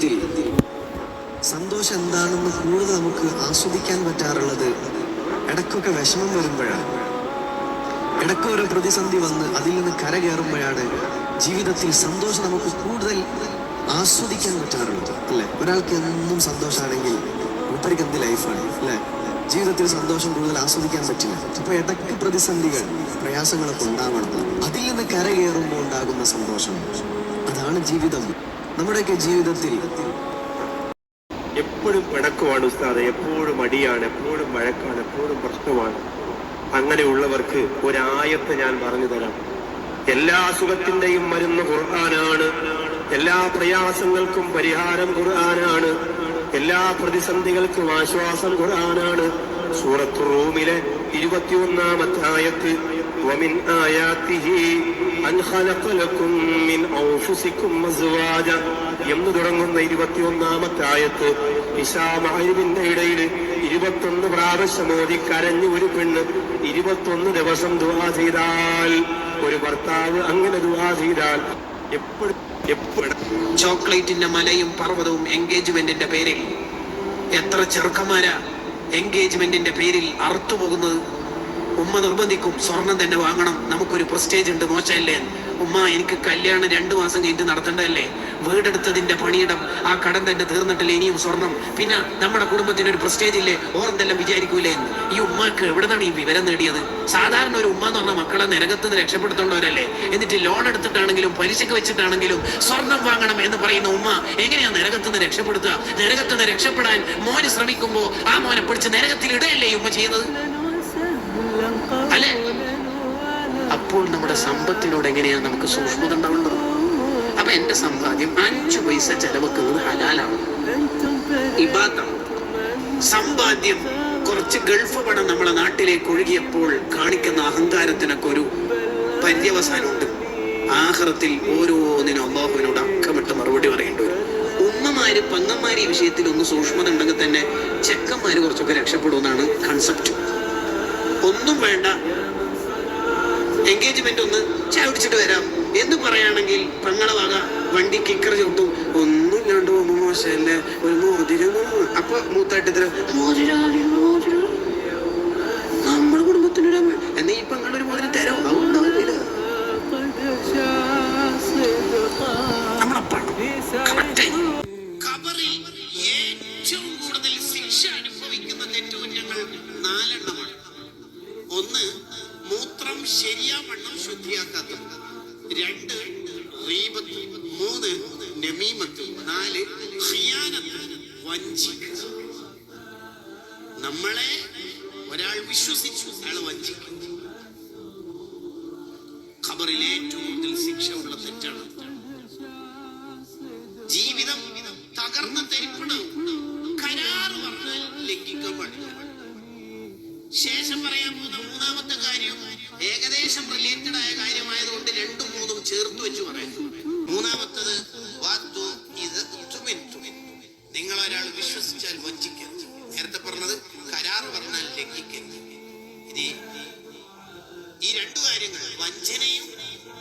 ജീവിതത്തിൽ സന്തോഷം എന്താണെന്ന് കൂടുതൽ നമുക്ക് ആസ്വദിക്കാൻ പറ്റാറുള്ളത് ഇടയ്ക്കൊക്കെ വിഷമം വരുമ്പോഴാണ്. ഇടയ്ക്ക് ഒരു പ്രതിസന്ധി വന്ന് അതിൽ നിന്ന് കരകയറുമ്പോഴാണ് ജീവിതത്തിൽ സന്തോഷം നമുക്ക് കൂടുതൽ ആസ്വദിക്കാൻ പറ്റാറുള്ളത് അല്ലെ? ഒരാൾക്ക് എന്നും സന്തോഷമാണെങ്കിൽ മൂപ്പർക്ക് എന്ത് ലൈഫാണ് അല്ലെ? ജീവിതത്തിൽ സന്തോഷം കൂടുതൽ ആസ്വദിക്കാൻ പറ്റില്ല. അപ്പൊ ഇടയ്ക്ക് പ്രതിസന്ധികൾ പ്രയാസങ്ങളൊക്കെ ഉണ്ടാവണം. അതിൽ നിന്ന് കരകയറുമ്പോൾ ഉണ്ടാകുന്ന സന്തോഷം. അതാണ് ജീവിതം. നമ്മുടെയൊക്കെ ജീവിതത്തിൽ എപ്പോഴും പിണക്കമാണ് ഉസ്താദ് എപ്പോഴും അടിയാണ് എപ്പോഴും വഴക്കാണ് എപ്പോഴും പ്രശ്നമാണ്. അങ്ങനെയുള്ളവർക്ക് ഒരായത്ത് ഞാൻ പറഞ്ഞു തരാം. എല്ലാ അസുഖത്തിന്റെയും മരുന്ന് ഖുർആനാണ്. എല്ലാ പ്രയാസങ്ങൾക്കും പരിഹാരം ഖുർആനാണ് എല്ലാ പ്രതിസന്ധികൾക്കും ആശ്വാസം ഖുർആനാണ് സൂറത്ത് റൂമിലെ ഇരുപത്തിയൊന്നാമത്തെ ആയത്ത് ومن آياته أن خلق لكم من أنفسكم أزواجا എന്ന് തുടങ്ങുന്ന ഇരുപത്തിയൊന്നാമത്തെ ആയത്ത് ഇഷാമാരിവിന്റെ ഇടയിൽ ഇരുപത്തൊന്ന് പ്രാവശ്യം ഓതി കരഞ്ഞു ഒരു പെണ്ണ് ഇരുപത്തൊന്ന് ദിവസം ദുവാ ചെയ്താൽ ഒരു ഭർത്താവ് അങ്ങനെ ദുവാ ചെയ്താൽ എപ്പോഴും എപ്പോഴും ചോക്ലേറ്റിന്റെ മലയും പർവതവും എൻഗേജ്മെന്റിന്റെ പേരിൽ. എത്ര ചെറുക്കന്മാരാ എൻഗേജ്മെന്റിന്റെ പേരിൽ അറുത്തുപോകുന്നത് ഉമ്മ നിർബന്ധിക്കും സ്വർണം തന്നെ വാങ്ങണം. നമുക്കൊരു പ്രസ്റ്റേജ് ഉണ്ട് മോശമല്ലേ? ഉമ്മ എനിക്ക് കല്യാണം രണ്ടു മാസം കഴിഞ്ഞിട്ട് നടത്തേണ്ടതല്ലേ? വീടെടുത്തതിന്റെ പണിയിടം ആ കടം തന്നെ തീർന്നിട്ടില്ല ഇനിയും സ്വർണം? പിന്നെ നമ്മുടെ കുടുംബത്തിന് ഒരു പ്രസ്റ്റേജ് ഇല്ലേ? ഓർന്തെല്ലാം വിചാരിക്കൂലേ? ഈ ഉമ്മക്ക് എവിടെന്നാണ് ഈ വിവരം നേടിയത്? സാധാരണ ഒരു ഉമ്മ എന്ന് പറഞ്ഞ മക്കളെ നിരകത്ത് നിന്ന് രക്ഷപ്പെടുത്തേണ്ടവരല്ലേ? എന്നിട്ട് ലോൺ എടുത്തിട്ടാണെങ്കിലും പലിശക്ക് വെച്ചിട്ടാണെങ്കിലും സ്വർണം വാങ്ങണം എന്ന് പറയുന്ന ഉമ്മ എങ്ങനെയാ നരകത്ത് നിന്ന് രക്ഷപ്പെടുത്തുക നരകത്ത് നിന്ന് രക്ഷപ്പെടാൻ മോന് ശ്രമിക്കുമ്പോ ആ മോനെ പിടിച്ച് നരകത്തിൽ ഇടയല്ലേ ഉമ്മ ചെയ്യുന്നത്? അല്ലേ? അപ്പോൾ നമ്മുടെ സമ്പത്തിനോട് എങ്ങനെയാണ് നമുക്ക് സൂക്ഷ്മത ഉണ്ടാവേണ്ടത് അപ്പൊ എന്റെ സമ്പാദ്യം അഞ്ചു പൈസ ചെലവെക്കുന്നത് ഹലാലാണ്. സമ്പാദ്യം. കുറച്ച് ഗൾഫ് പണം നമ്മളെ നാട്ടിലേക്ക് ഒഴുകിയപ്പോൾ കാണിക്കുന്ന അഹങ്കാരത്തിനൊക്കെ ഒരു പര്യവസാനമുണ്ട്. ആഹ്റത്തിൽ ഓരോന്നിനും അള്ളാഹുവിനോട് അക്കമിട്ട് മറുപടി പറയേണ്ടി വരും. ഉമ്മമാര് പങ്ങന്മാര് ഈ വിഷയത്തിൽ ഒന്ന് സൂക്ഷ്മത ഉണ്ടെങ്കിൽ തന്നെ ചെക്കന്മാര് കുറച്ചൊക്കെ രക്ഷപ്പെടുമെന്നാണ് കൺസെപ്റ്റ് ഒന്നും വേണ്ട. എൻഗേജ്മെന്റ് ഒന്ന് ചവിടിച്ചിട്ട് വരാം. എന്ന് പറയുകയാണെങ്കിൽ പെങ്ങളെ വണ്ടി കിക്കർ ചവിട്ടും. ഒന്നുമില്ലാണ്ട് മൂന്ന് മോശമല്ലേ? ഒരു മോതിരം. അപ്പൊ മൂത്തായിട്ട് മോതിരം നമ്മുടെ കുടുംബത്തിനൊരു. എന്നാ ഈ പെങ്ങളൊരു മോതിരം തരോ? ഏറ്റവും കൂടുതൽ ശിക്ഷ അനുഭവിക്കുന്ന തെറ്റുകുറ്റങ്ങൾ നാലെണ്ണമാണ് ഒന്ന് മൂത്രം ശരിയാവണ്ണം ശുദ്ധിയാക്കാത്ത രണ്ട് റീബത്ത്. മൂന്ന് നമീമത്ത്. നാല് ഖിയാനത്ത്. വഞ്ചിക്കുക. നമ്മളെ ഒരാൾ വിശ്വസിച്ചു അയാൾ വഞ്ചിക്കും. ഖബറിലെ ഏറ്റവും കൂടുതൽ ശിക്ഷ ഉള്ള തെറ്റാണ്. ജീവിതം തകർന്ന തെരിപ്പിടും കരാറ് പറഞ്ഞാൽ ലംഘിക്കാൻ പാടില്ല. ശേഷം പറയാൻ പോകുന്ന മൂന്നാമത്തെ കാര്യം ഏകദേശം റിലേറ്റഡ് ആയ കാര്യമായതുകൊണ്ട് രണ്ടും മൂന്നും ചേർത്ത് വെച്ച് പറയാം. മൂന്നാമത്തത് വാത്തു. നിങ്ങൾ ഒരാൾ വിശ്വസിച്ചാൽ വഞ്ചിക്കരുത്. നേരത്തെ പറഞ്ഞത് കരാർ പറഞ്ഞാൽ ലംഘിക്കരുത്. ഇത് ഈ രണ്ടു കാര്യങ്ങൾ വഞ്ചനയും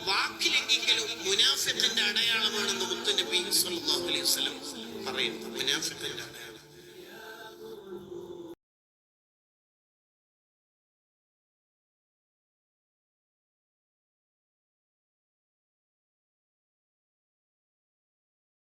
വാക്ക് ലംഘിക്കലും മുനാഫത്തിന്റെ അടയാളമാണെന്ന് മുത്തനബി സല്ലല്ലാഹു അലൈഹി വസല്ലം പറയുന്നു. മുനാഫത്തിന്റെ അടയാളം.